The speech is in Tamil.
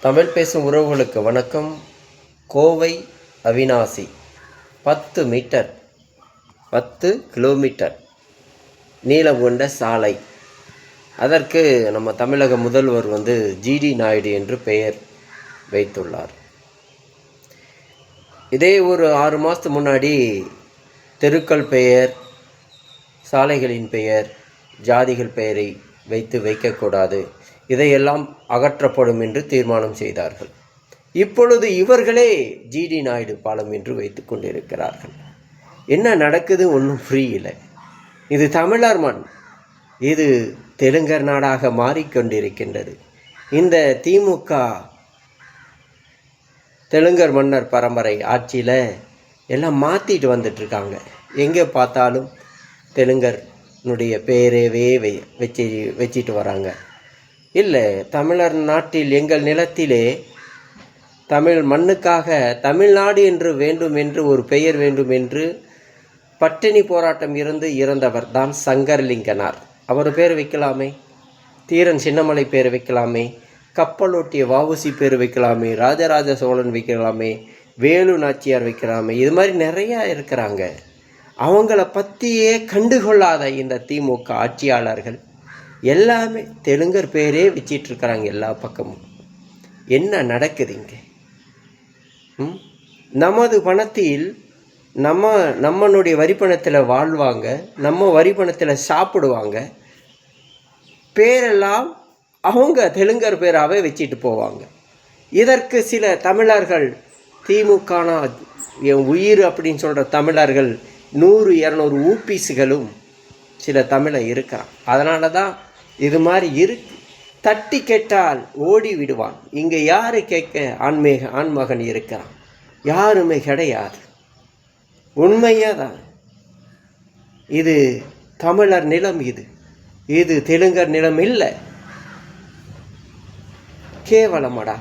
தமிழ் பேசும் உறவுகளுக்கு வணக்கம். கோவை அவினாசி பத்து மீட்டர். பத்து கிலோமீட்டர். நீளம் கொண்ட சாலை. அதற்கு நம்ம தமிழக முதல்வர் வந்து ஜிடி நாயுடு என்று பெயர் வைத்துள்ளார். இதே ஒரு ஆறு மாதத்துக்கு முன்னாடி தெருக்கள் பெயர் சாலைகளின் பெயர் ஜாதிகள் பெயரை வைத்து வைக்கக்கூடாது. இதையெல்லாம் அகற்றப்படும் என்று தீர்மானம் செய்தார்கள். இப்பொழுது இவர்களே ஜிடி நாயுடு பாலம் என்று வைத்து கொண்டிருக்கிறார்கள். என்ன நடக்குது? ஒன்றும் புரியல. இது தமிழர் மண். இது தெலுங்கர் நாடாக மாறிக்கொண்டிருக்கின்றது. இந்த திமுக தெலுங்கர் மன்னர் பரம்பரை ஆட்சியில் எல்லாம் மாற்றிட்டு வந்துட்டுருக்காங்க எங்கே பார்த்தாலும் தெலுங்கர்னுடைய பேரவே வச்சு வச்சிட்டு வராங்க. இல்லை தமிழர் நாட்டில் எங்கள் நிலத்திலே தமிழ் மண்ணுக்காக தமிழ்நாடு என்று வேண்டும் என்று ஒரு பெயர் வேண்டும் என்று பட்டினி போராட்டம் இருந்து இறந்தவர் தான் சங்கர்லிங்கனார். அவர் பேர் வைக்கலாமே? தீரன் சின்னமலை பேர் வைக்கலாமே? கப்பலோட்டிய வாவுசி பேர் வைக்கலாமே? ராஜராஜ சோழன் வைக்கலாமே? வேலு நாச்சியார் வைக்கலாமே? இது மாதிரி நிறையா இருக்கிறாங்க. அவங்கள பற்றியே கண்டுகொள்ளாத இந்த திமுக ஆட்சியாளர்கள் எல்லாமே தெலுங்கர் பேரே வச்சிட்ருக்கிறாங்க எல்லா பக்கமும். என்ன நடக்குது இங்கே? ம்? நமது பணத்தில் நம்ம நம்மளுடைய வரிப்பணத்தில் வாழ்வாங்க நம்ம வரிப்பணத்தில் சாப்பிடுவாங்க பேரெல்லாம் அவங்க தெலுங்கர் பேராகவே வச்சுட்டு போவாங்க. இதற்கு சில தமிழர்கள் திமுகனா என் உயிர் அப்படின்னு சொல்கிற தமிழர்கள் நூறு இரநூறு ஊபிஸுகளும் சில தமிழை இருக்கிறான் அதனால தான் இது மாதிரி இரு தட்டி கேட்டால் ஓடி விடுவான். இங்கே யார் கேட்க ஆண்மேக ஆண்மகன் இருக்கிறான்? யாருமே கிடையாது. உண்மையாக தான். இது தமிழர் நிலம் இது. இது தெலுங்கர் நிலம் இல்லை. கேவலமடா.